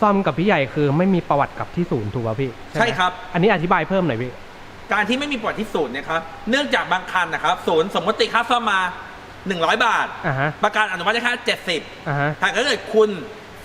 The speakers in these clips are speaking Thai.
ซ่อมกับพี่ใหญ่คือไม่มีประวัติกับที่ศูนย์ถูกป่ะพี่ไหมใช่ครับ อันนี้อธิบายเพิ่มหน่อยพี่การที่ไม่มีประวัติที่ศูนย์เนะครับ เนื่องจากบางคันนะครับศูนย์สมมติค่าซ่อมมา 100 บาทอ่าฮะประกันอนุมัติได้แค่อ่าฮะ70ถ้าเกิดคุณ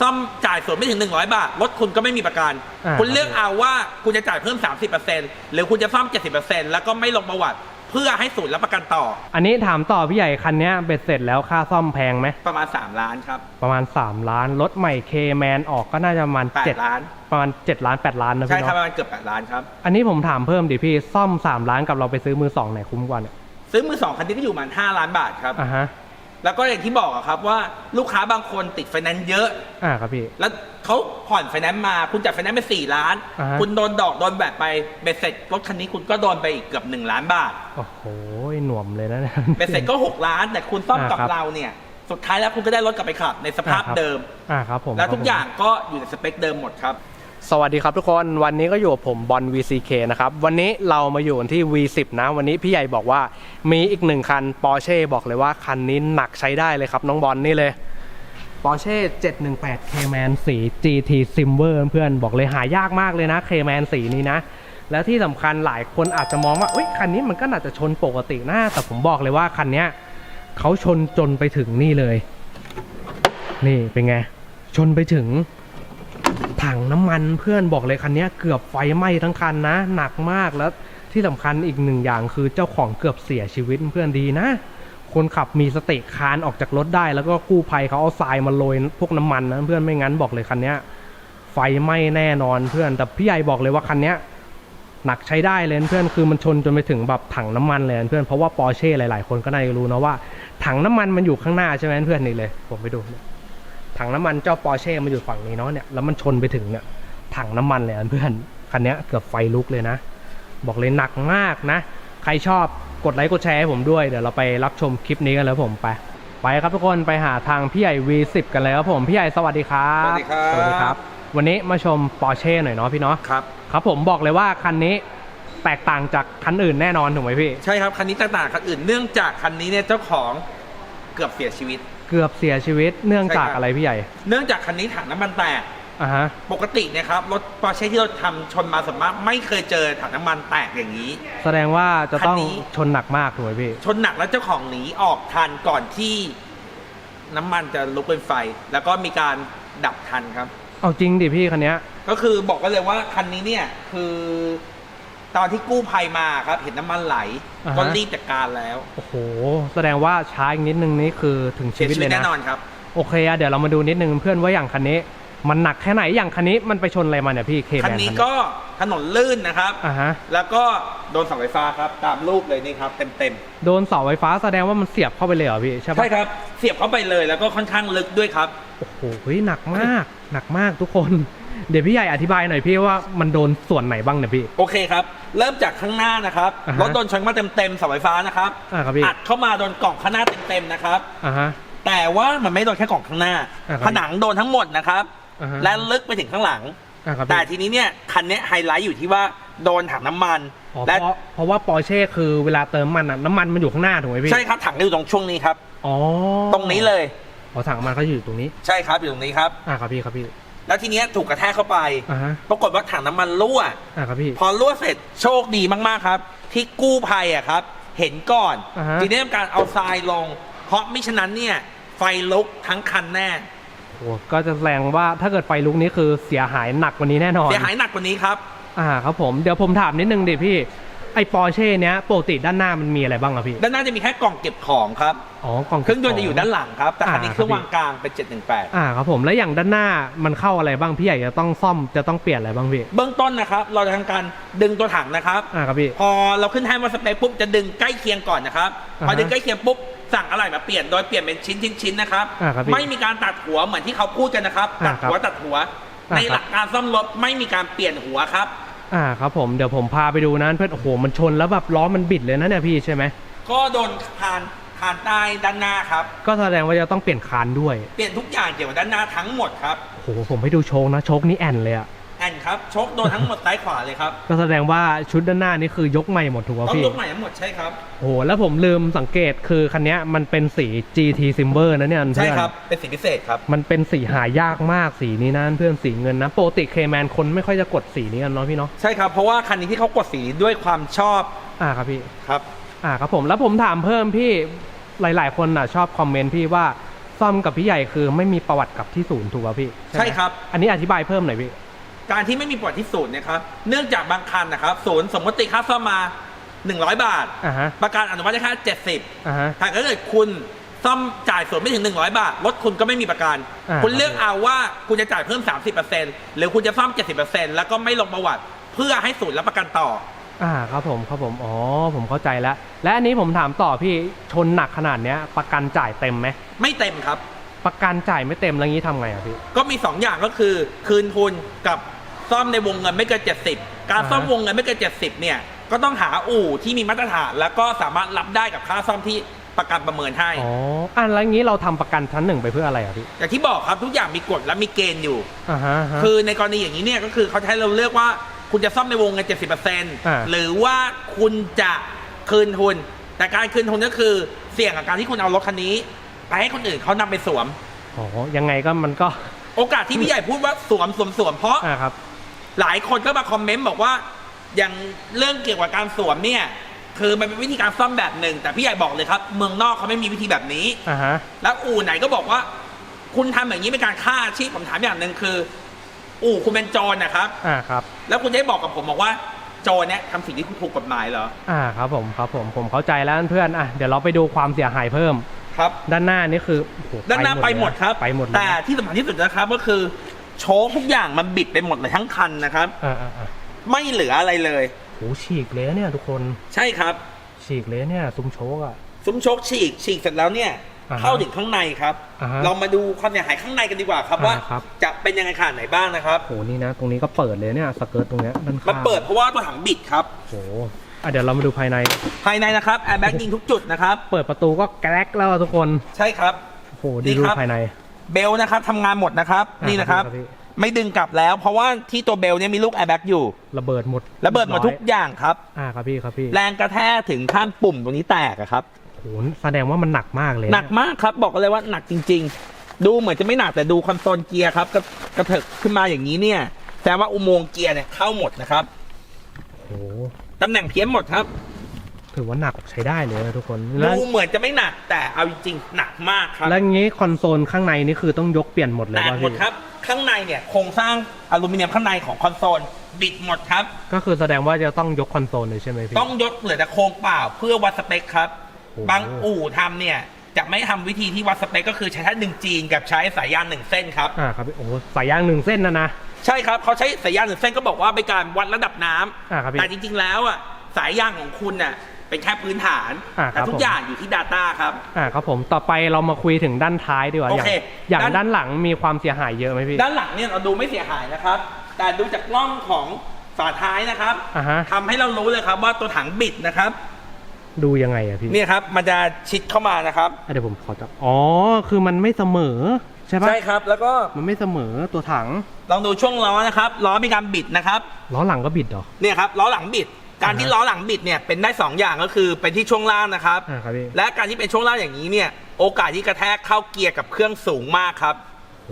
ซ่อมจ่ายส่วนไม่ถึง 100 บาทรถคุณก็ไม่มีประกันอ่าคุณเลือกเอาว่าคุณจะจ่ายเพิ่ม 30%หรือคุณจะซ่อม 70%แล้วก็ไม่ลงประวัติ เพื่อให้ศูนย์รับประกันต่ออันนี้ถามต่อพี่ใหญ่คันเนี้ยเบ็ดเสร็จแล้วค่าซ่อมแพงไหมประมาณ 3 ล้านครับ ประมาณ 3 ล้านรถใหม่เคแมนออกก็น่าจะประมาณ8 7ล้าน ประมาณ7ล้าน 8 ล้านนะใช่พี่ครับปเนาะระมาณเกือบ8ล้านครับ อันนี้ผมถามเพิ่มดิพี่ซ่อม 3 ล้านกับเราไปซื้อมือสองไหนคุ้มกว่าเนี่ยซื้อมือสองคันนี้ก็อยู่ประมาณ5ล้านบาทครับ อ่าฮะ แล้วก็อย่างที่บอกอะครับว่าลูกค้าบางคนติดไฟแนนซ์เยอะ อ่าครับพี่ แล้วเขาผ่อนไฟแนนซ์มาคุณจ่ายไฟแนนซ์ไปสี่ล้าน อ่าฮะ คุณโดนดอกโดนแบบไปเบ็ดเสร็จรถคันนี้คุณก็โดนไปอีกเกือบหนึ่งล้านบาท โอ้โหหน่วมเลยนะเนี่ย เบ็ดเสร็จก็หกล้าน แต่คุณซ่อมกับอ่าครับเราเนี่ย สุดท้ายแล้วคุณก็ได้รถกลับไปขับในสภาพอ่าครับ เดิม อ่าครับผมแล้วทุกครับผมอย่างก็อยู่ในสเปคเดิมหมดครับ สวัสดีครับทุกคนวันนี้ก็อยู่กับผมบอล VCK นะครับวันนี้เรามาอยู่ที่ V10 นะ วันนี้พี่ใหญ่บอกว่ามีอีกหนึ่งคัน Porsche บอกเลยว่าคันนี้หนักใช้ได้เลยครับ น้องบอลนี่เลย Porsche 718 Cayman สี GT Silver เพื่อนบอกเลยหายากมากเลยนะ Cayman สีนี้นะ แล้วที่สำคัญหลายคนอาจจะมองว่าเอ้ยคันนี้มันก็น่าจะชนปกตินะแต่ผมบอกเลยว่าคันนี้เขาชนจนไปถึงนี่เลย นี่เป็นไงชนไปถึง ถังน้ำมันเพื่อนบอกเลยคันนี้เกือบไฟไหม้ทั้งคันนะ หนักมากแล้วที่สำคัญอีกหนึ่งอย่างคือเจ้าของเกือบเสียชีวิตเพื่อนดีนะ คนขับมีสติคานออกจากรถได้ แล้วก็กู้ภัยเขาเอาทรายมาโรยพวกน้ำมันนะเพื่อนไม่งั้นบอกเลยคันนี้ไฟไหม้แน่นอนเพื่อนแต่พี่ใหญ่บอกเลยว่าคันนี้หนักใช้ได้เลยเพื่อนคือมันชนจนไปถึงแบบถังน้ำมันเลยเพื่อนเพราะว่าปอร์เช่หลาย ๆ คนก็น่าจะรู้นะว่า ถังน้ำมันมันอยู่ข้างหน้าใช่ไหมเพื่อนนี่เลย ผมไปดู ถังน้ำมันเจ้าปอร์เช่มันอยู่ฝั่งนี้เนาะเนี่ยแล้วมันชนไปถึงเนี่ยถังน้ำมันเลยอะเพื่อนคันเนี้ยเกือบไฟลุกเลยนะ บอกเลยหนักมากนะ ใครชอบกดไลค์กดแชร์ให้ผมด้วยเดี๋ยวเราไปรับชมคลิปนี้กันแล้วผมไปไปครับทุกคนไปหาทางพี่ใหญ่ V10 กันเลยครับผมพี่ใหญ่สวัสดีครับสวัสดีครับสวัสดีครับ วันนี้มาชมปอร์เช่หน่อยเนาะพี่เนาะครับครับผมบอกเลยว่าคันนี้แตกต่างจากคันอื่นแน่นอนถูกไหมพี่ ใช่ครับ คันนี้แตกต่างคันอื่นเนื่องจากคันนี้เนี่ยเจ้าของเกือบเสียชีวิต เกือบเสียชีวิตเนื่องจากใช่ครับอะไรพี่ใหญ่ เนื่องจากคันนี้ถังน้ำมันแตกอ่าฮะปกติเนะครับรถปอร์เช่ที่เราทำชนมาสวนมากไม่เคยเจอถังน้ำมันแตกอย่างนี้ แสดงว่าจะต้องคันนี้ชนหนักมากถูกไหมพี่ ชนหนักแล้วเจ้าของหนีออกทันก่อนที่น้ำมันจะลุกเป็นไฟ แล้วก็มีการดับทันครับ เอาจริงดิพี่คันเนี้ยก็คือบอกกันเลยว่าคันนี้เนี่ยคือ ตอนที่กู้ภัยมาครับ เห็นน้ำมันไหลอ่าฮะ ก็รีบจัดการแล้วโอ้โห แสดงว่าช้าอีกนิดนึงนี่คือถึงชีเสียวิตชีเลวิตยแน่นะ นอนครับ โอเคอะเดี๋ยวเรามาดูนิดนึงเพื่อนว่าอย่างคันนี้ มันหนักแค่ไหนอย่างคันนี้มันไปชนอะไรมาเนี่ยพี่เคแมคันนนี้ก็ถนนลื่นนะครับ อ่าฮะ แล้วก็โดนเสาไฟฟ้าครับ ตามรูปเลยนี่ครับเต็มเต็มโดนเสาไฟฟ้าแสดงว่ามันเสียบเข้าไปเลยเหรอพี่ใช่ๆปะใช่ครับ เสียบเข้าไปเลยแล้วก็ค่อนข้างลึกด้วยครับ โอ้โหเฮ้ยหนักมาก หนักมากทุกคน เดี๋ยวพี่ใหญ่อธิบายหน่อยพี่ว่ามันโดนส่วนไหนบ้างเนี่ยพี่ โอเคครับ เริ่มจากข้างหน้านะครับอ่าฮะรถโดนชนมาเต็มๆเสาไฟฟ้านะครับอ่าครับพี่ อัดเข้ามาโดนกล่องข้างหน้าเต็มๆนะครับ อ่าฮะ แต่ว่ามันไม่โดนแค่กล่องข้างหน้า อ่าครับผนังโดนทั้งหมดนะครับอ่าฮะ และลึกไปถึงข้างหลัง อ่าครับแต่พี่ทีนี้เนี่ยคันเนี้ยไฮไลท์อยู่ที่ว่าโดนถังน้ำมันอ๋อและเพราะเพราะว่าปอร์เช่คือเวลาเติมมันอะน้ำมันมันอยู่ข้างหน้าถูกไหมพี่ใช่ครับถังอยู่ตรงช่วงนี้ครับ อ๋อตรงนี้เลย อ๋อถังมันเขาอยู่ตรงนี้ ใช่ครับอยู่ตรงนี้ครับ อ่าครับพี่ครับพี่ แล้วทีเนี้ยถูกกระแทกเข้าไป อ่าฮะปรากฏว่าถังน้ำมันรั่ว อ่าครับพี่ พอรั่วเสร็จโชคดีมากๆครับ ที่กู้ภัยอะครับ เห็นก่อนอ่าฮะทีนี้ทำการเอาทรายลง เพราะมิฉะนั้นเนี่ย ไฟลุกทั้งคันแน่โอ้ก็จะแสดงว่าถ้าเกิดไฟลุกนี้คือเสียหายหนักกว่านี้แน่นอน เสียหายหนักกว่านี้ครับ อ่าครับผมเดี๋ยวผมถามนิดนึงดิพี่ ไอ้ปอร์เช่เนี้ยปกติด้านหน้ามันมีอะไรบ้างอะพี่ ด้านหน้าจะมีแค่กล่องเก็บของครับ อ๋อกล่องเครื่องยนต์จะอยู่ด้านหลังครับ แต่คันนี้อ่าเครื่องครับวางกลางเป็น 718 อ่าครับผมแล้วอย่างด้านหน้ามันเข้าอะไรบ้างพี่ใหญ่จะต้องซ่อมจะต้องเปลี่ยนอะไรบ้างพี่ เบื้องต้นนะครับ เราจะทำการดึงตัวถังนะครับ อ่าครับพี่ พอเราขึ้นแท่นว่าสเปคปุ๊บจะดึงใกล้เคียงก่อนนะครับอ่าฮะพอดึงใกล้เคียงปุ๊บสั่งอะไรมาเปลี่ยนโดยเปลี่ยนเป็นชิ้นชิ้นชิ้นนะครับ อ่าครับพี่ไม่มีการตัดหัวเหมือนที่เขาพูดกันนะครับอ่าตัดหัวตัดหัวอ่าในครับ หลักการซ่อมรถไม่มีการเปลี่ยนหัวครับ อ่าครับผมเดี๋ยวผมพาไปดูนะเพื่อนโอ้โหมันชนแล้วแบบล้อมันบิดเลยนะเนี่ยพี่ใช่ไหมก็โดนคานคานใต้ด้านหน้าครับ ก็แสดงว่าจะต้องเปลี่ยนคานด้วย เปลี่ยนทุกอย่างเกี่ยวกับด้านหน้าทั้งหมดครับโอ้โหผมให้ดูโชคนะโชคนี่แอนเลยอะ แอนนครับโชคโดนทั้งหมดซ้ายขวาเลยครับก็แสดงว่าชุดด้านหน้านี่คือยกใหม่หมดถูกป่ะต้องพี่ยกใหม่ทั้งหมดใช่ครับโอ้โหแล้วผมลืมสังเกตคือคันเนี้ยมันเป็นสี GT Silver นะเนี่ยใช่เพื่อนครับเป็นสีพิเศษครับ มันเป็นสีหายากมากสีนี้นะเพื่อนสีเงินนะปกติเคแมนคนไม่ค่อยจะกดสีนี้กันเนาะพี่เนาะใช่ครับเพราะว่าคันนี้ที่เขากดสีด้วยความชอบอ่าครับพี่ ครับ อ่าครับผมแล้วผมถามเพิ่มพี่หลาย ๆ คนอะชอบคอมเมนต์พี่ว่าซ่อมกับพี่ใหญ่คือไม่มีประวัติกับที่ศูนย์ถูกป่ะพี่ไหมใช่ครับ อันนี้อธิบายเพิ่มหน่อยพี่ การที่ไม่มีประวัติที่ศูนย์เนะครับ เนื่องจากบางคันนะครับศูนย์สมมติค่าซ่อมมา 100 บาท อ่าฮะประกันอนุมัติได้แค่70อ่าฮะ ถ้าเกิดคุณซ่อมจ่ายส่วนไม่ถึง 100 บาทรถคุณก็ไม่มีประกัน อ่า คุณเลือกเอาว่าคุณจะจ่ายเพิ่ม 30%หรือคุณจะซ่อม 70%แล้วก็ไม่ลงประวัติ เพื่อให้ศูนย์รับประกันต่อ อ่าครับผมครับผมอ๋อผมเข้าใจแล้ว และอันนี้ผมถามต่อพี่ชนหนักขนาดเนี้ยประกันจ่ายเต็มไหมไม่เต็มครับ ประกันจ่ายไม่เต็มแล้วงี้ทำไงอะพี่ ก็มี 2 อย่างก็คือคืนทุนกับซ่อมในวงเงินไม่เกิน70 การซ่อมอ่าฮะ วงเงินไม่เกิน70เนี่ยก็ต้องหาอู่ที่มีมาตรฐาน แล้วก็สามารถรับได้กับค่าซ่อมที่ประกันประเมินให้ อ๋ออะแล้วงี้เราทำประกันชั้นหนึ่งไปเพื่ออะไรอะพี่อย่างที่บอกครับทุกอย่างมีกฎและมีเกณฑ์อยู่ อ่าฮะฮะ คือในกรณีอย่างนี้เนี่ยก็คือเขาใช้เราเลือกว่าคุณจะซ่อมในวงเงินอ่า70%หรือว่าคุณจะคืนทุน แต่การคืนทุนก็คือเสี่ยงกับการที่คุณเอารถคันนี้ ไปให้คนอื่นเขานำไปสวมอ๋อยังไงก็มันก็โอกาสที่พี่ใหญ่พูดว่าสวมสวมสวมเพราะ อ่าครับ หลายคนก็มาคอมเมนต์บอกว่าอย่างเรื่องเกี่ยวกับการสวมเนี่ย คือมันเป็นวิธีการซ่อมแบบหนึ่ง แต่พี่ใหญ่บอกเลยครับ เมืองนอกเขาไม่มีวิธีแบบนี้ อ่าฮะ แล้วอู่ไหนก็บอกว่า คุณทำแบบนี้เป็นการฆ่าอาชีพผมถามอย่างหนึ่งคือ อู่คุณเป็นโจรนะครับ อ่าครับ แล้วคุณได้บอกกับผมบอกว่าโจรเนี่ยทำสิ่งที่ถูกกฎหมายเหรอ อ่าครับผมครับผมผมเข้าใจแล้วเพื่อนอะเดี๋ยวเราไปดูความเสียหายเพิ่ม ครับ ด้านหน้านี่คือโอ้โหด้านหน้าไปหมดครับ ไปหมดเลยแต่ที่สำคัญที่สุดนะครับก็คือโชคทุกอย่างมันบิดไปหมดเลยทั้งคันนะครับ อ่าอ่าอ่าไม่เหลืออะไรเลย โหฉีกเลยเนี่ยทุกคนใช่ครับ ฉีกเลยเนี่ยซุ้มโชกอะ ซุ้มโชคฉีกฉีกเสร็จแล้วเนี่ย อ่าฮะเข้าถึงข้างในครับ อ่าฮะเรามาดูความเสียหายข้างในกันดีกว่าครับอ่าว่า ครับ จะเป็นยังไงขนาดไหนบ้างนะครับ โหนี่นะ ตรงนี้ก็เปิดเลยเนี่ยสเกิร์ตตรงเนี้ยด้านข้างมันเปิดเพราะว่าตัวถังบิดครับ โห อะเดี๋ยวเรามาดูภายใน ภายในนะครับแอร์แบ็กยิงทุกจุดนะครับ เปิดประตูก็แกรกแล้วอะทุกคนใช่ครับ โอ้โหนี่ดีดูครับภายใน เบลนะครับทำงานหมดนะครับ อ่านี่นะครับครับ พี่ไม่ดึงกลับแล้ว เพราะว่าที่ตัวเบลเนี่ยมีลูกแอร์แบ็กอยู่ระเบิดหมดระเบิดหมดทุกอย่างครับ อ่าครับพี่ครับพี่แรงกระแทกถึงขั้นปุ่มตรงนี้แตกอะครับโหแสดงว่ามันหนักมากเลยหนักมากครับบอกเลยว่าหนักจริง ๆ ดูเหมือนจะไม่หนักแต่ดูคอนโซลเกียร์ครับกระกระเถิกขึ้นมาอย่างนี้เนี่ยแสดงว่าอุโมงค์เกียร์เนี่ยเข้าหมดนะครับ โหตำแหน่งเพี้ยนหมดครับ ถือว่าหนักใช้ได้เลยนะทุกคนแล้ดูวเหมือนจะไม่หนักแต่เอาจริงๆหนักมากครับแล้วงี้คอนโซลข้างในนี่คือต้องยกเปลี่ยนหมดเลยแตกป่ะหมดพี่ครับ ข้างในเนี่ยโครงสร้างอลูมิเนียมข้างในของคอนโซลบิดหมดครับ ก็คือแสดงว่าจะต้องยกคอนโซลเลยใช่ไหมพี่ ต้องยกเหลือแต่โครงเปล่าเพื่อวัดสเปคครับ โอ้โห บางอู่ทำเนี่ย จะไม่ทำวิธีที่วัดสเปคก็คือใช้แท่นหนึ่งจีนกับใช้สายยางหนึ่งเส้นครับ อ่าครับพี่โอ้โหสายยางหนึ่งเส้นนะนะ ใช่ครับเขาใช้สายยางหนึ่งเส้นก็บอกว่าเป็นการวัดระดับน้ำอ่าครับพี่แต่จริง ๆ แล้วอะสายยางของคุณน่ะเป็นแค่พื้นฐานอ่าครับแต่ทุกผม อย่างอยู่ที่ Data ครับ อ่าครับผมต่อไปเรามาคุยถึงด้านท้ายดีกว่าโออย่างเคอย่างด้าน ด้านหลังมีความเสียหายเยอะไหมพี่ ด้านหลังเนี่ยเราดูไม่เสียหายนะครับ แต่ดูจากกล้องของฝาท้ายนะครับอ่าฮะ ทำให้เรารู้เลยครับว่าตัวถังบิดนะครับ ดูยังไงอะพี่เนี่ยครับมันจะชิดเข้ามานะครับ อะเดี๋ยวผมขอจับอ๋อคือมันไม่เสมอ ใช่ปะใช่ครับ แล้วก็มันไม่เสมอตัวถัง ลองดูช่วงล้อนะครับล้อมีการบิดนะครับล้อหลังก็บิดเหรอเนี่ยครับล้อหลังบิด การที่อ่าฮะล้อหลังบิดเนี่ยเป็นได้สองอย่างก็คือเป็นที่ช่วงล่างนะครับ อ่าครับพี่และการที่เป็นช่วงล่างอย่างนี้เนี่ย โอกาสที่กระแทกเข้าเกียร์กับเครื่องสูงมากครับ โห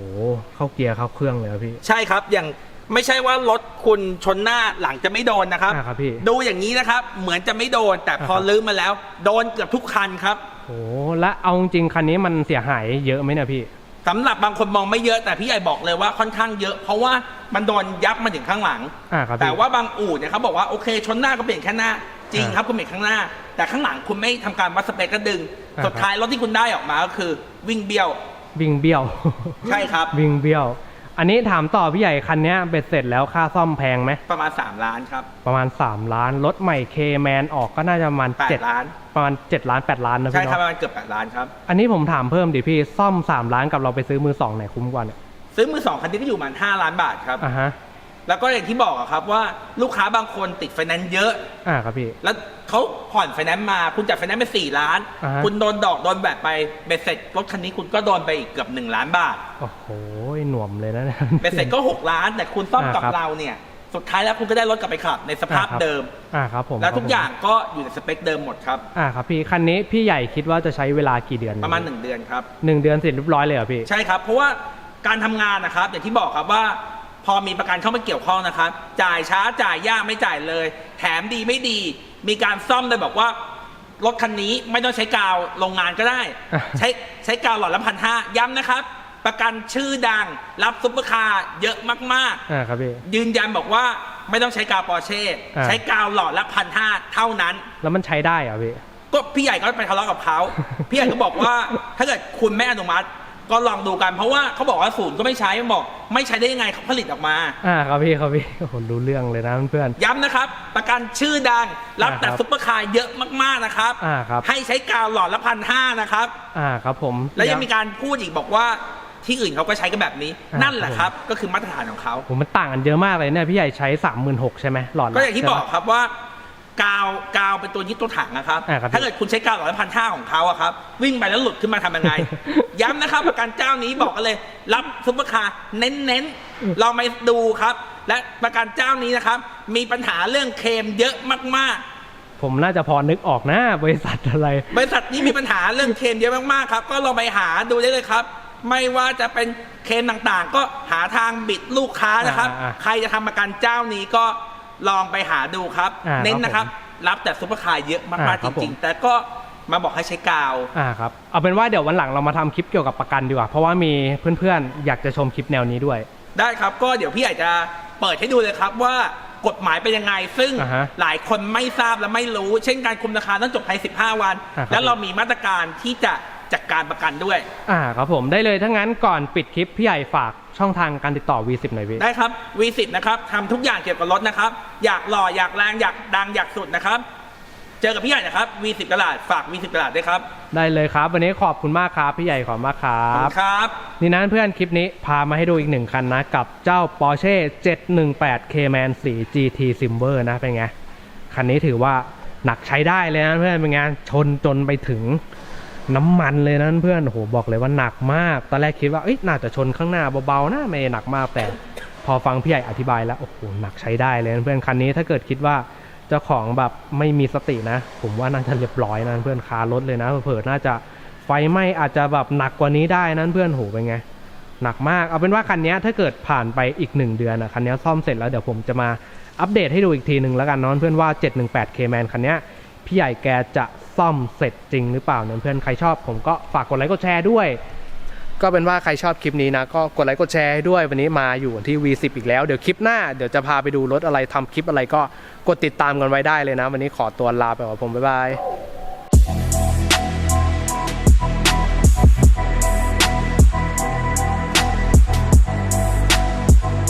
เข้าเกียร์เข้าเครื่องเลยอะพี่ ใช่ครับอย่างไม่ใช่ว่ารถคุณชนหน้าหลังจะไม่โดนนะครับ อ่าครับพี่ดูอย่างนี้นะครับ เหมือนจะไม่โดน แต่พออ่าครับ ลื้อมาแล้ว โดนเกือบทุกคันครับ โหและเอาจริงๆคันนี้มันเสียหายเยอะไหมเนี่ยพี่ สำหรับบางคนมองไม่เยอะแต่พี่ใหญ่บอกเลยว่าค่อนข้างเยอะ เพราะว่ามันโดนยับมาถึงข้างหลัง อ่าครับพี่ แต่ว่าบางอู่เนี่ยเขาบอกว่าโอเค ชนหน้าก็เปลี่ยนแค่หน้า จริงอ่าครับคุณเปลี่ยนข้างหน้า แต่ข้างหลังคุณไม่ทำการวัดสเปคก็ดึง อ่าสุดท้ายรถที่คุณได้ออกมาก็คือวิ่งเบี้ยว วิ่งเบี้ยว ใช่ครับ วิ่งเบี้ยว อันนี้ถามต่อพี่ใหญ่คันเนี้ยเบ็ดเสร็จแล้วค่าซ่อมแพงไหมประมาณ 3 ล้านครับ ประมาณ 3 ล้าน รถใหม่เคแมนออกก็น่าจะประมาณ8 7ล้าน ประมาณ 7 ล้าน 8 ล้านนะใช่พี่ครับเนาะประมาณเกือบ8ล้านครับ อันนี้ผมถามเพิ่มดิพี่ ซ่อม 3 ล้านกับเราไปซื้อมือสองไหนคุ้มกว่าเนี่ยซื้อมือสองคันนี้ก็อยู่ประมาณ5ล้านบาทครับอะฮะ แล้วก็อย่างที่บอกอะครับว่าลูกค้าบางคนติดไฟแนนซ์เยอะ อ่าครับพี่ แล้วเขาผ่อนไฟแนนซ์มาคุณจ่ายไฟแนนซ์ไปสี่ล้าน อ่าฮะ คุณโดนดอกโดนแบบไปเบ็ดเสร็จรถคันนี้คุณก็โดนไปอีกเกือบหนึ่งล้านบาท โอ้โหหน่วมเลยนะเบ็ดเสร็จก็หกล้าน แต่คุณซ่อมกับอ่าครับเราเนี่ย สุดท้ายแล้วคุณก็ได้รถกลับไปขับในสภาพอ่าครับ เดิม อ่าครับผมแล้วทุกครับผมอย่างก็อยู่ในสเปคเดิมหมดครับ อ่าครับพี่คันนี้พี่ใหญ่คิดว่าจะใช้เวลากี่เดือนประมาณหนึ่งเดือนครับ หนึ่งเดือนเสร็จเรียบร้อยเลยเหรอพี่ ใช่ครับ เพราะว่าการทำงานนะครับ อย่างที่บอกครับว่า พอมีประกันเข้ามาเกี่ยวข้องนะครับ จ่ายช้าจ่ายยากไม่จ่ายเลย แถมดีไม่ดี มีการซ่อมโดยบอกว่ารถคันนี้ไม่ต้องใช้กาวโรงงานก็ได้อะใช้ใช้กาวหลอดละพันห้าย้ำนะครับ ประกันชื่อดัง รับซุปเปอร์คาร์เยอะมากอ่าครับพี่ ๆ ยืนยันบอกว่าไม่ต้องใช้กาวปอร์เช่อะใช้กาวหลอดละพันห้าเท่านั้น แล้วมันใช้ได้เหรอพี่ ก็พี่ใหญ่ก็ไปทะเลาะกับเขา พี่ใหญ่ก็บอกว่าถ้าเกิดคุณไม่อนุมัติ ก็ลองดูกันเพราะว่าเขาบอกว่าศูนย์ก็ไม่ใช้บอก ไม่ใช้ได้ยังไงเขาผลิตออกมา อ่าครับพี่ครับพี่โอ้โหรู้เรื่องเลยนะเพื่อนย้ำนะครับ ประกันชื่อดังรับแต่อ่าครับซุปเปอร์คาร์เยอะมากๆนะครับ อ่าครับ ให้ใช้กาวหลอดละพันห้านะครับ อ่าครับผม แล้วยังมีการพูดอีกบอกว่าที่อื่นเขาก็ใช้กันแบบนี้อ่านั่นั่นแหละครับ ก็คือมาตรฐานของเขาผมมันต่างกันเยอะมากเลยเนี่ยพี่ใหญ่ใช้สามหมื่นหกใช่ไหมหลอดละก็อย่างที่ใช่บปะอกครับว่า กาวกาวเป็นตัวยึดตัวถังนะครับ อ่าครับถ้าเกิดคุณใช้กาวหลอดละพันห้าของเขาอะครับ วิ่งไปแล้วหลุดขึ้นมาทำยังไง ย้ำนะครับประกันเจ้านี้บอกกันเลย รับซุปเปอร์คาร์เน้นๆลองไปดูครับ และประกันเจ้านี้นะครับ มีปัญหาเรื่องเคลมเยอะมากผมน่าจะพอนึกออกนะบริษัทอะไรๆบริษัทนี้มีปัญหาเรื่องเคลมเยอะมากๆครับ ก็ลองไปหาดูได้เลยครับ ไม่ว่าจะเป็นเคลมต่างๆ ก็หาทางบิดลูกค้านะครับ อ่าๆใครจะทำประกันเจ้านี้ก็ ลองไปหาดูครับ อ่าเน้นครับนะครับ รับแต่ซุปเปอร์คาร์เยอะมากอ่าๆคจรับผม ริงๆ แต่ก็มาบอกให้ใช้กาว อ่าครับเอาเป็นว่าเดี๋ยววันหลังเรามาทำคลิปเกี่ยวกับประกันดีกว่า เพราะว่ามีเพื่อนๆ อยากจะชมคลิปแนวนี้ด้วย ได้ครับก็เดี๋ยวพี่อยากจะเปิดให้ดูเลยครับว่ากฎหมายเป็นยังไง ซึ่งอ่าฮะหลายคนไม่ทราบและไม่รู้ เช่นการคุมราคาต้องจบภาย15 วัน อ่าครับ แล้วเรามีมาตรการที่จะ จัดการประกันด้วย อ่าครับผมได้เลยถ้างั้นก่อนปิดคลิปพี่ใหญ่ฝากช่องทางการติดต่อ V10 หน่อยพี่ได้ครับ V10 นะครับทำทุกอย่างเกี่ยวกับรถนะครับ อยากหล่ออยากแรงอยากดังอยากสุดนะครับ เจอกับพี่ใหญ่นะครับ V10 ตลาดฝาก V10 ตลาดด้วยครับได้เลยครับ วันนี้ขอบคุณมากครับพี่ใหญ่ขอบคุณมากครัขอบคุบ ณครับ นี่นะเพื่อนคลิปนี้พามาให้ดูอีกหนึ่งคันนะ กับเจ้า Porsche 718 Cayman สี GT Silver นะเป็นไง คันนี้ถือว่าหนักใช้ได้เลยนะเพื่อนเป็นไงชนจนไปถึง น้ำมันเลยนะเพื่อนโหบอกเลยว่าหนักมาก ตอนแรกคิดว่าเอ้ยน่าจะชนข้างหน้าเบาๆนะไม่หนักมากแต่ พอฟังพี่ใหญ่อธิบายแล้วโอ้โหหนักใช้ได้เลยนะเพื่อนคันนี้ถ้าเกิดคิดว่าเจ้าของแบบไม่มีสตินะ ผมว่าน่าจะเรียบร้อยนะเพื่อนคารถเลยนะเผื่อน่าจะไฟไหม้อาจจะแบบหนักกว่านี้ได้นะเพื่อนโหเป็นไงหนักมากเอาเป็นว่าคันนี้ถ้าเกิดผ่านไปอีก 1 เดือนอะคันนี้ซ่อมเสร็จแล้วเดี๋ยวผมจะมาอัปเดตให้ดูอีกทีหนึ่งแล้วกันเนอะเพื่อนว่า 718 K-Man คันนี้พี่ใหญ่แกจะ ซ่อมเสร็จจริงหรือเปล่าเนี่ยเพื่อนใครชอบผมก็ฝากกดไลค์กดแชร์ด้วย ก็เป็นว่าใครชอบคลิปนี้นะ ก็กดไลค์กดแชร์ให้ด้วยวันนี้มาอยู่ที่ V10 อีกแล้วเดี๋ยวคลิปหน้าเดี๋ยวจะพาไปดูรถอะไรทำคลิปอะไรก็กดติดตามกันไว้ได้เลยนะ วันนี้ขอตัวลาไปก่อนผมบ๊ายบาย